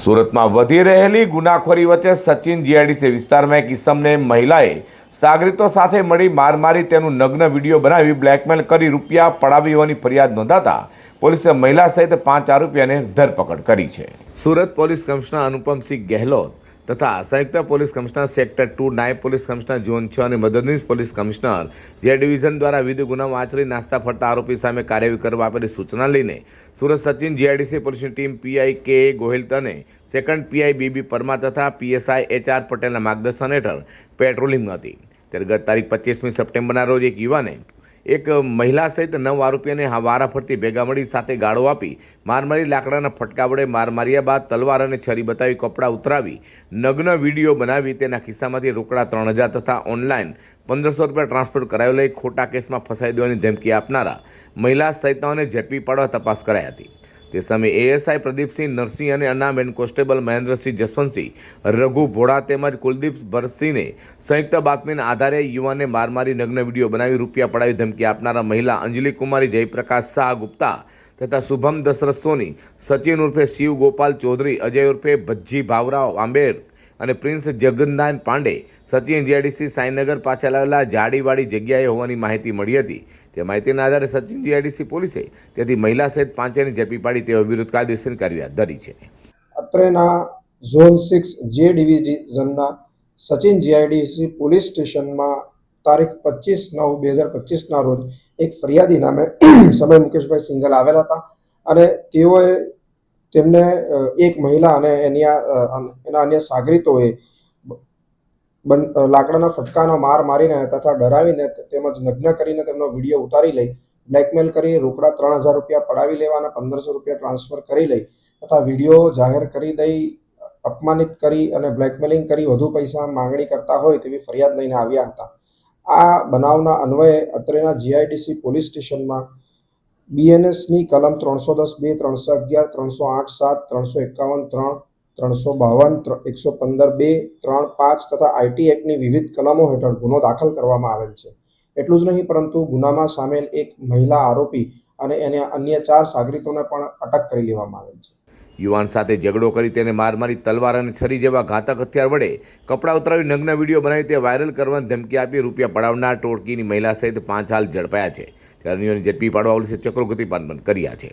સુરતમાં વધી રહેલી ગુનાખોરી વચ્ચે સચિન જીઆઈડીસી વિસ્તારમાં એક ઇસમને મહિલાએ સાગરીતો સાથે મળી માર મારી તેનું નગ્ન વીડિયો બનાવી બ્લેકમેલ કરી રૂપિયા પડાવી હોવાની ફરિયાદ નોંધાતા પોલીસે મહિલા સહિત પાંચ આરોપીઓને ધરપકડ કરી છે. સુરત પોલીસ કમિશનર અનુપમસિંહ ગેહલોત તથા સંયુક્ત પોલીસ કમિશનર સેક્ટર ટુ, નાયબ પોલીસ કમિશનર ઝોન છ અને મદદનીશ પોલીસ કમિશનર જે ડિવિઝન દ્વારા વિવિધ ગુનામાં આચરી નાસ્તા ફરતા આરોપી સામે કાર્યવાહી કરવા આપેલી સૂચના લઈને સુરત સચિન જીઆઈડીસી પોલીસની ટીમ પીઆઈ કે ગોહિલ અને સેકન્ડ પીઆઈ બીબી પરમા તથા પીએસઆઈ એચઆર પટેલના માર્ગદર્શન હેઠળ પેટ્રોલિંગ હતી. ત્યારે ગત તારીખ પચીસમી સપ્ટેમ્બરના રોજ એક યુવાને એક મહિલા સહિત નવ આરોપીઓને વારાફરતી વારા ફરતી ભેગા મળી સાથે ગાળો આપી મારમારી લાકડાના ફટકા વડે માર માર્યા બાદ તલવાર અને છરી બતાવી કપડાં ઉતરાવી નગ્ન વીડિયો બનાવી તેના ખિસ્સામાંથી રોકડા ત્રણ હજાર તથા ઓનલાઈન પંદરસો રૂપિયા ટ્રાન્સફર કરાયો લઈ ખોટા કેસમાં ફસાઈ દેવાની ધમકી આપનારા મહિલા સહિતાઓને ઝડપી પાડવા તપાસ કરાઈ હતી. તે સમયે એએસઆઈ પ્રદીપસિંહ નરસિંહ અને અનામેન કોન્સ્ટેબલ મહેન્દ્રસિંહ જસવંતસિંહ, રઘુ ભોળા તેમજ કુલદીપ ભરસિંહને સંયુક્ત બાતમીના આધારે યુવાનને માર મારી નગ્ન વીડિયો બનાવી રૂપિયા પડાવી ધમકી આપનારા મહિલા અંજલિ કુમારી જયપ્રકાશ શાહ ગુપ્તા તથા શુભમ દશરથ સોની, સચિન ઉર્ફે શિવ ગોપાલ ચૌધરી, અજય ઉર્ફે ભજ્જી ભાવરાવ આંબેડ અને પ્રિન્સ જગન્નાથ પાંડે સચિન જીઆઈડીસી સાઈનગર પાછળ આવેલા જાડીવાળી જગ્યાએ હોવાની માહિતી મળી હતી. તે માહિતીના આધારે સચિન જીઆઈડીસી પોલીસે તેથી મહિલા સહિત પાંચેને ઝડપી પાડી તેઓ વિરુદ્ધ કાયદેસર કાર્યવાહી ધરી છે. અત્રેના ઝોન સિક્સ જે ડિવિઝનના સચિન જીઆઈડીસી પોલીસ સ્ટેશનમાં તારીખ પચીસ નવ બે હજાર પચીસના રોજ એક ફરિયાદી નામે સમય મુકેશભાઈ સિંગલ આવેલા હતા અને તેઓએ તેમને એક મહિલા અને એની એના અન્ય સાગરીતોએ લાકડાના ફટકાનો માર મારીને તથા ડરાવીને તેમજ નગ્ન કરીને તેમનો વીડિયો ઉતારી લઈ, બ્લેકમેલ કરી, રોકડા ત્રણ હજાર રૂપિયા પડાવી લેવાના, પંદરસો રૂપિયા ટ્રાન્સફર કરી લઈ, તથા વીડિયો જાહેર કરી દઈ, અપમાનિત કરી અને બ્લેકમેલિંગ કરી, વધુ પૈસા માંગણી કરતા હોય તેવી ફરિયાદ લઈને આવ્યા હતા. આ બનાવના અન્વયે અત્રેના જીઆઈડીસી પોલીસ સ્ટેશનમાં બીએનએસની કલમ ત્રણસો દસ, બે ત્રણસો અગિયાર, ત્રણસો આઠ, સાત, ત્રણસો એકાવન, ત્રણ, ત્રણસો બાવન એકસો પંદર, બે, ત્રણ, પાંચ તથા આઈટી એક્ટની વિવિધ કલમો હેઠળ ગુનો દાખલ કરવામાં આવેલ છે. એટલું જ નહીં, પરંતુ ગુનામાં સામેલ એક મહિલા આરોપી અને એને અન્ય ચાર સાગરીતોને પણ અટક કરી લેવામાં આવેલ છે. યુવાન સાથે ઝઘડો કરી તેને માર મારી તલવાર અને છરી જેવા ઘાતક હથિયાર વડે કપડાં ઉતરાવી નગ્ન વીડિયો બનાવી તે વાયરલ કરવાની ધમકી આપી રૂપિયા પડાવનાર ટોળકીની મહિલા સહિત પાંચ હાલ ઝડપાયા છે. ત્યારે અન્યોને ઝડપી પાડવા પોલીસે ચક્રો ગતિ પાન કર્યા છે.